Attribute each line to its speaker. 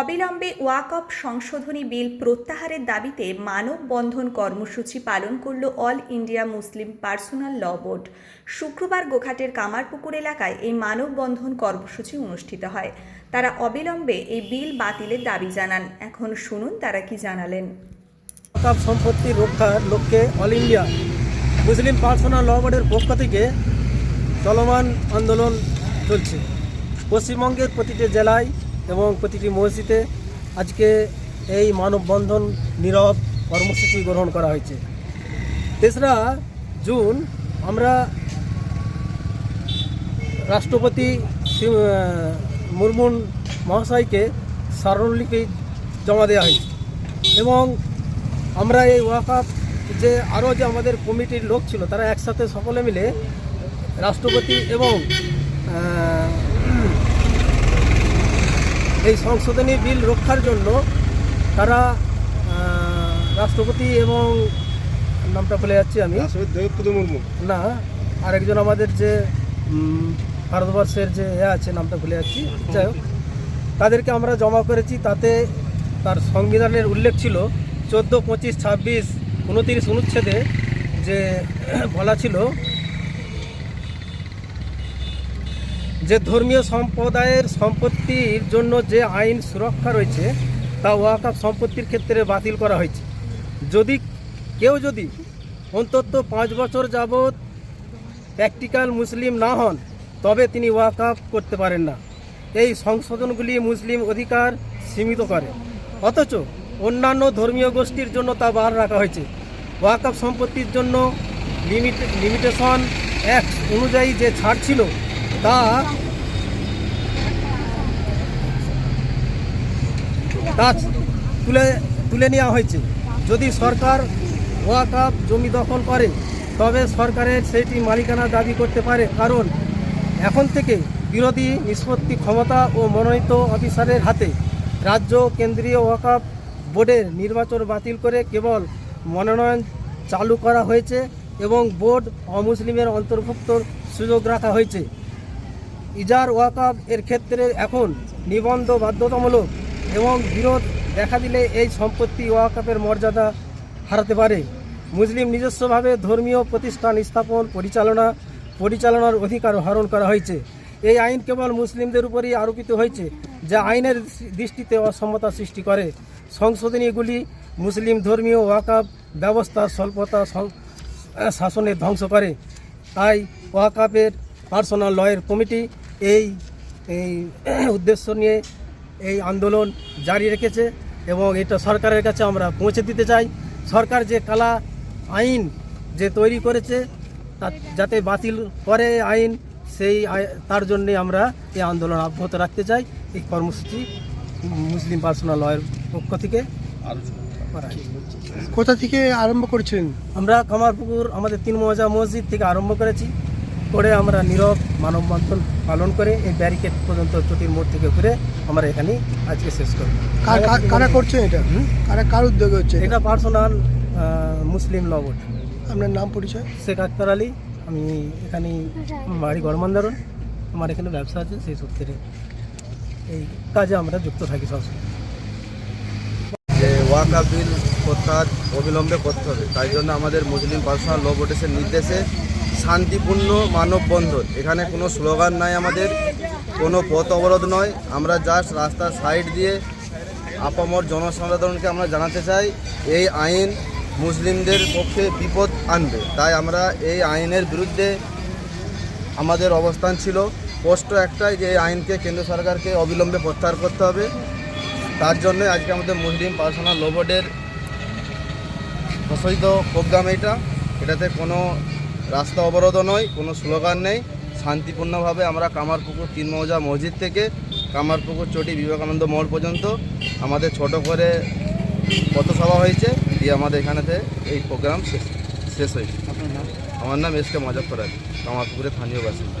Speaker 1: অবিলম্বে ওয়াকফ সংশোধনী বিল প্রত্যাহারের দাবিতে মানববন্ধন কর্মসূচি পালন করল all India Muslim personal law board. শুক্রবার গোঘাটের কামারপুকুর এলাকায় এই মানববন্ধন কর্মসূচি অনুষ্ঠিত হয়। তারা অবিলম্বে এই বিল বাতিলের দাবি জানান। এখন শুনুন তারা কি জানালেন।
Speaker 2: সম্পত্তি রক্ষার লক্ষ্যে all India Muslim personal law বোর্ডের পক্ষ থেকে চলমান আন্দোলন চলছে। পশ্চিমবঙ্গের প্রতিটি জেলায় এবং প্রতিটি মসজিদে আজকে এই মানববন্ধন নীরব কর্মসূচি গ্রহণ করা হয়েছে। তেসরা জুন আমরা রাষ্ট্রপতি মুর্মুন মহাশয়কে স্মরণলিপি জমা দেওয়া হয়েছে। এবং আমরা এই ওয়াকাপ যে আরও যে আমাদের কমিটির লোক ছিল, তারা একসাথে সকলে মিলে রাষ্ট্রপতি এবং এই সংশোধনী বিল রক্ষার জন্য তারা রাষ্ট্রপতি এবং নামটা ভুলে যাচ্ছি আমি।
Speaker 3: মুর্মু।
Speaker 2: না আরেকজন আমাদের যে ভারতবর্ষের যে এ আছে নামটা ভুলে যাচ্ছি। যাই হোক তাদেরকে আমরা জমা করেছি তাতে তার সংবিধানের উল্লেখ ছিল চোদ্দ পঁচিশ ছাব্বিশ উনতিরিশ অনুচ্ছেদে যে বলা ছিল যে ধর্মীয় সম্প্রদায়ের সম্পত্তির জন্য যে আইন সুরক্ষা রয়েছে, তা ওয়াকাফ সম্পত্তির ক্ষেত্রে বাতিল করা হয়েছে। যদি কেউ যদি অন্তত পাঁচ বছর যাবৎ প্র্যাকটিক্যাল মুসলিম না হন, তবে তিনি ওয়াকাফ করতে পারেন না। এই সংশোধনগুলি মুসলিম অধিকার সীমিত করে। অথচ অন্যান্য ধর্মীয় গোষ্ঠীর জন্য তা বার রাখা হয়েছে। ওয়াকাফ সম্পত্তির জন্য লিমিট লিমিটেশন অ্যাক্ট অনুযায়ী যে ছাড় ছিল তা তা তুলে তুলে নেওয়া হয়েছে। যদি সরকার ওয়াকাপ জমি দখল করে, তবে সরকারের সেটি মালিকানা দাবি করতে পারে। কারণ এখন থেকে বিরোধী নিষ্পত্তি ক্ষমতা ও মনোনীত অফিসারের হাতে রাজ্য কেন্দ্রীয় ওয়াকাপ বোর্ডের নির্বাচন বাতিল করে কেবল মনোনয়ন চালু করা হয়েছে এবং বোর্ড অমুসলিমের অন্তর্ভুক্তর সুযোগ রাখা হয়েছে। ইজার ওয়াকাব এর ক্ষেত্রে এখন নিবন্ধ বাধ্যতামূলক এবং বিরোধ দেখা দিলে এই সম্পত্তি ওয়াকাপের মর্যাদা হারাতে পারে। মুসলিম নিজস্বভাবে ধর্মীয় প্রতিষ্ঠান স্থাপন, পরিচালনা, পরিচালনার অধিকার হরণ করা হয়েছে। এই আইন কেবল মুসলিমদের উপরই আরোপিত হয়েছে, যা আইনের দৃষ্টিতে অসমতা সৃষ্টি করে। সংশোধনীগুলি মুসলিম ধর্মীয় ওয়াকাব ব্যবস্থার স্বল্পতা শাসনের ধ্বংস করে। তাই ওয়াকাপের পার্সোনাল লয়ের কমিটি এই এই উদ্দেশ্য নিয়ে এই আন্দোলন জারি রেখেছে এবং এটা সরকারের কাছে আমরা পৌঁছে দিতে চাই। সরকার যে কালা আইন যে তৈরি করেছে তা যাতে বাতিল করে আইন সেই তার জন্যে আমরা এই আন্দোলন অব্যাহত রাখতে চাই। এই কর্মসূচি মুসলিম পার্সোনাল লয়ের পক্ষ থেকে
Speaker 3: কোথা থেকে আরম্ভ করছেন
Speaker 2: আমরা কামারপুকুর আমাদের তিন মজা মসজিদ থেকে আরম্ভ করেছি। করে আমরা নীরব মানববন্ধন পালন করে এই ব্যারিকেড পর্যন্ত চটির মোড় থেকে ঘুরে আমরা এখানেই আজকে শেষ করব।
Speaker 3: কার- কার- কারা করছে এটা? কারা কার উদ্যোগে হচ্ছে
Speaker 2: এটা? Personal Muslim law board.
Speaker 3: আপনার নাম পরিচয়?
Speaker 2: শেখ আক্তার আলী। আমি এখানেই আমার বাড়ি গড়মন্দারণ। আমার এখানে ব্যবসা আছে সেই সূত্রে এই কাজে আমরা যুক্ত থাকি সবসময়
Speaker 4: যে ওয়াকা বিল প্রত্যাহার অবিলম্বে করতে হবে। তাই জন্য আমাদের মুসলিম পার্সোনাল ল বোর্ডের নির্দেশে শান্তিপূর্ণ মানববন্ধন। এখানে কোনো স্লোগান নাই আমাদের, কোনো পথ অবরোধ নয়। আমরা জাস্ট রাস্তার সাইড দিয়ে আপামর জনসাধারণকে আমরা জানাতে চাই, এই আইন মুসলিমদের পক্ষে বিপদ আনবে। তাই আমরা এই আইনের বিরুদ্ধে আমাদের অবস্থান ছিল। স্পষ্ট একটাই যে এই আইনকে কেন্দ্র সরকারকে অবিলম্বে প্রত্যাহার করতে হবে। তার জন্য আজকে আমাদের মুসলিম পার্সোনাল ল বোর্ডের ঘোষিত প্রোগ্রাম এটা এটাতে কোনো রাস্তা অবরোধও নয় কোনো স্লোগান নেই। শান্তিপূর্ণভাবে আমরা কামারপুকুর তিন মৌজা মসজিদ থেকে কামারপুকুর চটি বিবেকানন্দ মোড় পর্যন্ত আমাদের ছোট করে পথসভা হয়েছে। দিয়ে আমাদের এখানেতে এই প্রোগ্রাম শেষ শেষ হয়েছে। আমার নাম এস কে মজাফর আলী কামারপুকুরের স্থানীয় বাসিন্দা।